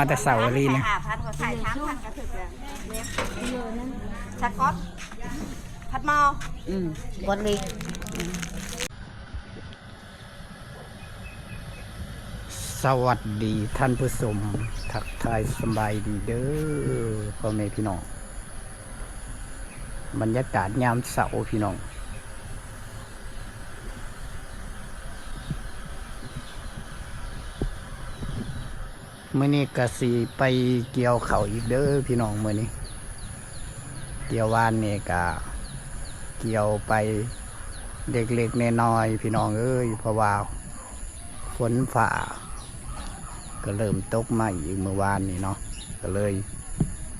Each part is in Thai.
มาแต่เสาร์ลีนะห้าพันก็ใส่สามพันก็ถึกแล้วเนี่ยสก๊อตพัดเมาอืมบนลีสวัสดีท่านผู้ชมทักทายสบายดีเด้อพ่อแม่พี่น้อง บรรยากาศยามเสาร์พี่น้อง มื่อนี้กะสีไปเกี่ยวเขาอีกเด้อพี่น้องมื่อนี้ เกี่ยววานนี่กะเกี่ยวไปเด็กๆน้อยพี่น้องเอ้ยเพราะว่าฝนฝ่า ก็เริ่มตกมาอีกเมื่อวานนี้เนาะก็เลย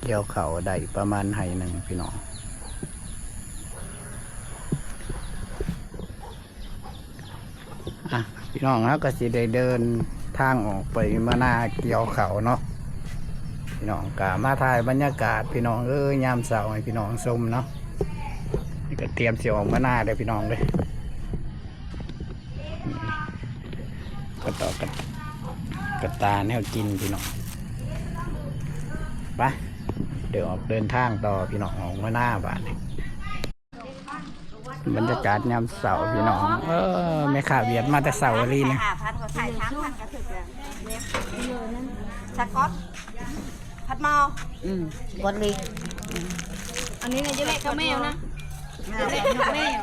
เกี่ยวเขาได้ประมาณไห้หนึ่งพี่น้องอะพี่น้องครับก็สิได้เดิน ทางออกไปมานาเกี่ยวเขาเนาะพี่น้องกะมาถ่ายบรรยากาศพี่น้องเอ้ยยามเสาร์ให้พี่น้องชมเนาะนี่ก็เตรียมเสียออกมานาเลยพี่น้องเลยก็ต่อกันกระตาแนวกินพี่น้องไปเดี๋ยวออกเดินทางต่อพี่น้องออกมาหน้าบ้านนี่บรรยากาศยามเสาร์พี่น้อง เออไม่ขาเวียดมาแต่เสาร์ลีนะ ห้าพันก็ใส่สามพันก็ถึกแล้วเนี่ยสก๊อตพัดเมาอืมบนลีอันนี้เนี่ยจะเล็กกับแมวนะจะเล็กกับแมว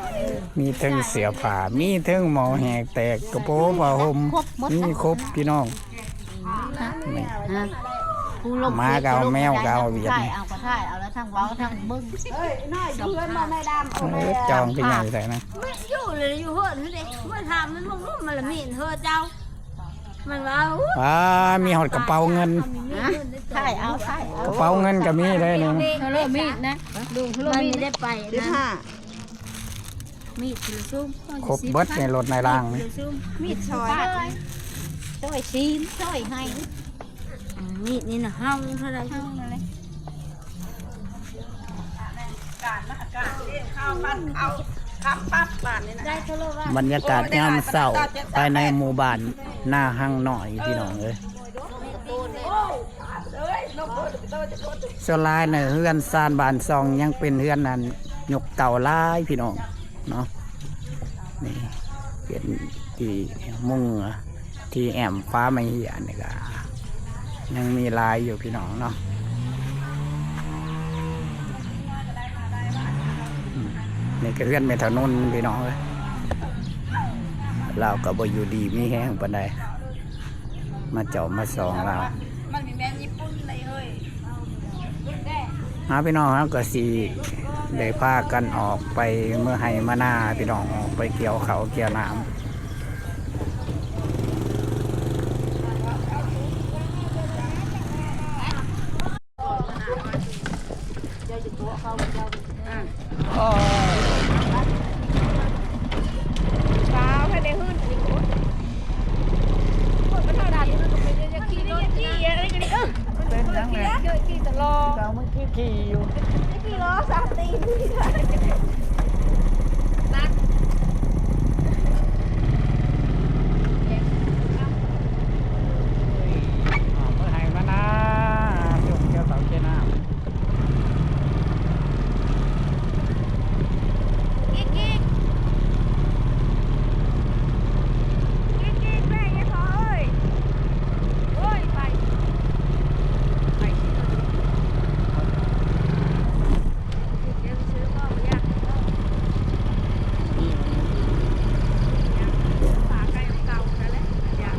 มีทั้งเสือผ่ามีทั้งหมอแหกแตกกระโปรงผ้าห่มมีครบพี่น้องนี่ฮะผู้ลงหมาก็เอาแมวก็เอาเวียดใช่นี่เอาก็ใช่เอาแล้วทั้งเว้าทั้งบึ้งเฮ้ยน้อยดูเพื่อนมาไม่ดำเอาเอไปอจองกันใหญ่ใส่นะไม่อยู่เลยอยู่เฮือนเด็กมาถามมันบอกว่ามันละมีนเธอเจ้า มันว่าอู้ว้ามีหอดกระเป๋าเงินฮะใช่เอาใช่เอากระเป๋าเงินก็มีได้นี่เธอเลิกมีดนะดูเธอเลิกมีดไม่ได้ไปสิบนะห้ามีดถือซุ่มครบเบิดในรถในร่างนี่ถือซุ่มมีดซอยช่วยซีนช่วยให้อืมมีดนี่นะเฮาเท่าไรเฮาอะไรข้าวปั้นข้าวข้าวปั๊บ บ้านนี่นะได้เท่าไหร่ว่าบรรยากาศยามเสาร์ภายในหมู่บ้านหน้าห้างหน่อยพี่น้องเลยส่วนหลายในเฮือนซานบานซองยังเป็นเฮือนนั้นยกเก่าหลายพี่น้องเนาะนี่เป็นที่มุ่งที่แอมฟ้าไม่เหียนี่ก็ยังมีลายอยู่พี่น้องเนาะอืม นี่ก็เฮือนเมทานนพี่น้องเลยเราก็บ่อยู่ดีมีแห้งปานใดมาเจาะมาสองเรามันมีแม่ญี่ปุ่นเลยเฮ้ยหาพี่น้องครับก็สีได้พากันออกไปเมื่อให้มาหน้าพี่น้องออกไปเกี่ยวเขาเกี่ยวน้ำโอ้ย สาวให้ได้หื้นอันนี้กูมันเท่าดันมันก็ไม่ได้จะขี่รถขี่อะไรกันนี่เออ เป็นยังไง ขี่ขี่ตลอด เราเมื่อกี้ขี่อยู่ ขี่ล้อสามตีนนี่ เมื่อให้มาหน้าเกี่ยวเกี่ยวเขาเกี่ยวน้ำ กิ๊กกิ๊กกิ๊กกิ๊กแม่ยังพอเอ้ยโอ้ยไปไปสิเดี๋ยวซื้อก็ยากฝาไก่เก่าๆนั่นแหละยาก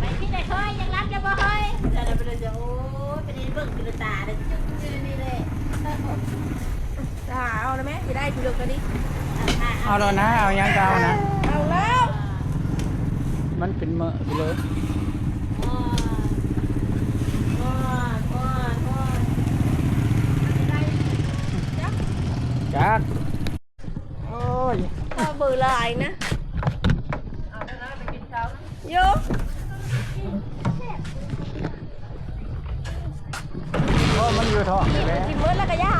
ไปที่ไหนเฮ้ยยังรักจะบ่เฮ้ย แต่เราไปเลยจะโอ้ยเป็นเบิ่งเป็นตาเด้อจุ๊บนี่เลย จะหาเอาเลยไหมจะได้ทีเดียวกันดิ เอาแล้วนะ เอายังจะเอานะ เอาแล้วมันเป็นเมอะไปเลยจักโอ้ยพอเบื่อลายนะโยโอ้มันอยู่ท้องนี่แหละกินเมื่อแล้วก็ย่า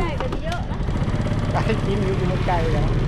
ได้กันเยอะนะ ไก่กินอ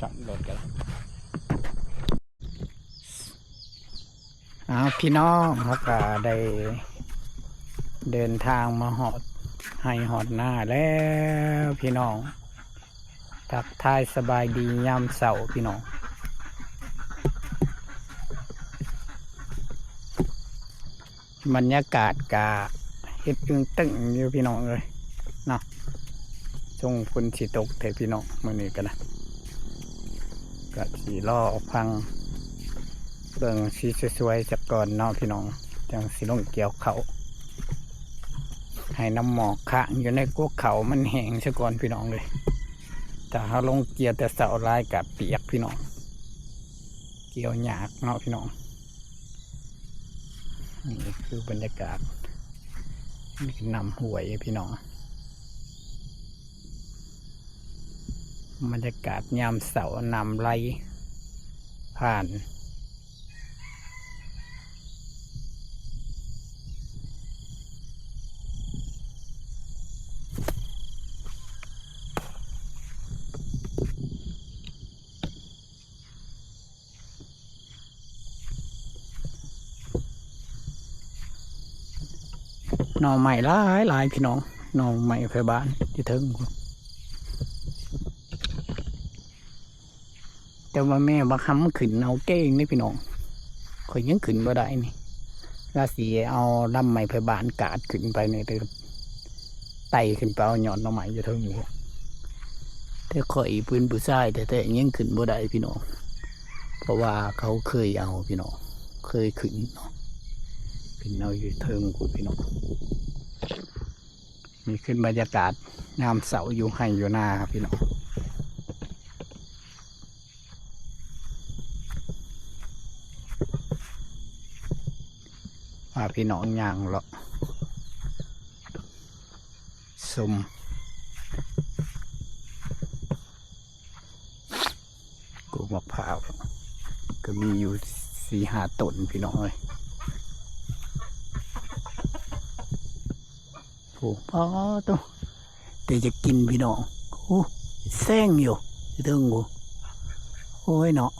ช็อตรถกันเอาพี่น้องเขาก็ได้เดินทางมาหอดให้หอดหน้าแล้วพี่น้อง ทักทายสบายดียามเสาร์พี่น้องบรรยากาศกาเฮ็ดตึงตึงอยู่พี่น้องเลยเนาะจงฝนสิตกเถอะพี่น้องมื่อนี้กันนะ ก็สีล่อพังเบิ่งสีสวยๆจากก่อนเนาะพี่น้องจังสิลงเกี่ยวเขาให้น้ำหมอกค้างอยู่ในกวกเขามันแห้งซะก่อนพี่น้องเลยแต่ถ้าลงเกี่ยวแต่เสาลายกับเปียกพี่น้อง เกี่ยวหยากเนาะพี่น้องนี่คือบรรยากาศนี่คือนำหวยพี่น้อง บรรยากาศยามเสาร์นำไหลผ่านหน่อใหม่หลายหลายพี่น้องหน่อใหม่ไฟบ้านที่เทิง แต่ว่าแม่บักคำขึ้นเอาเก้งนี่พี่น้องข่อยยังขึ้นบ่ได้นี่ราสีเอาลำไม้ไฟบ้านกาดขึ้นไปในเด้อไต่ขึ้นไปเอาหย่อนน่อใหม่จะเทิงกูแต่ข่อยปืนผู้ชายแต่แต่ยังขึ้นบ่ได้พี่น้องเพราะว่าเขาเคยเอาพี่น้องเคยขึ้นเนาะขึ้นเอาอยู่เทิงกูพี่น้องมีขึ้นบรรยากาศงามเสาอยู่ให้อยู่หน้าครับพี่น้องาพี่น้องย่างเลาะสมกูมะพร้าวก็มีอยู่สี่ห้าต้นพี่น้องเลยโอ้พอตัวแต่จะกินพี่น้องโอ้แซงอยู่ที่เทิงกูโอ้ยเนาะ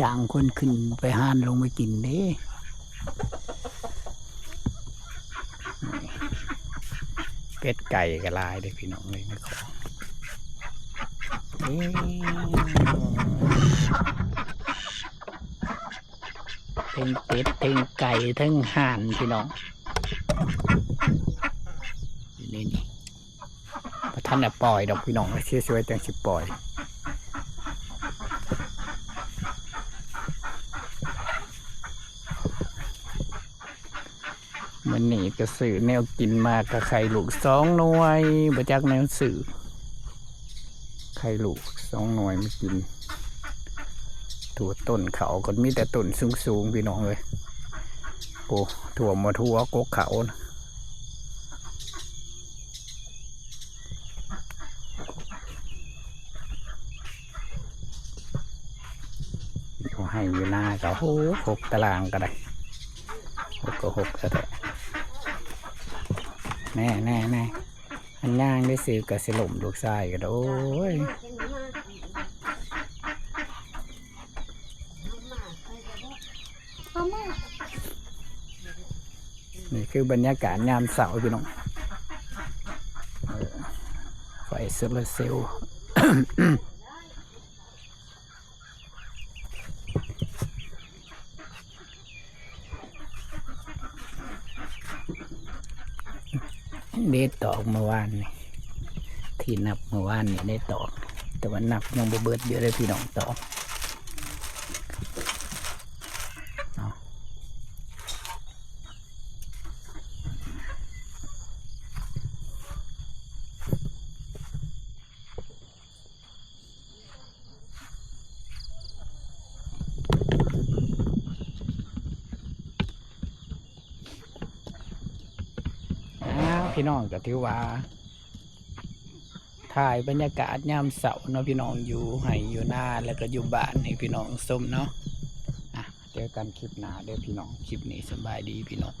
จ้างคนขึ้นไปห้านลงไปกินเด้ เป็ดไก่กระลายเด้อพี่น้องเลยไม่ขอเอ้ทั้งเป็ดทั้งไก่ทั้งห่านพี่น้องนี่นี่พระท่านน่ะปล่อยดอกพี่น้องเชื่อช่วยๆแต่งสิปล่อย มันนี่ก็สื่อแนวกินมากกับไข่ลูกสองหน่วยบจักแนวสื่อไข่ลูกสองหน่วยไม่กินถั่วต้นเขาก็มีแต่ต้นสูงๆพี่น้องเลยโอ้ถั่วมาทั่วกกเขานะอยู่ให้อยู่หน้าก็โอ้หกตารางก็ได้หกก็หกก็ได้ แน่แน่แน่อันย่างได้ซื้อกับสลมลูกชายก็ได้โอ้ยนี่คือบรรยากาศยามเสาร์พี่น้องไฟโซลาร์เซลล์ ได้ตอกเมื่อวานนี่ที่นับเมื่อวานนี่ได้ตอก แต่ว่านับยังบ่เบิดเยอะเลยพี่น้องตอก พี่น้องก็ถือว่าถ่ายบรรยากาศยามเสาร์เนาะพี่น้องอยู่ให้อยู่หน้าแล้วก็อยู่บ้านให้พี่น้องชมเนาะอะเจอกันคลิปหน้าเด้อพี่น้องคลิปนี้สบายดีพี่น้อง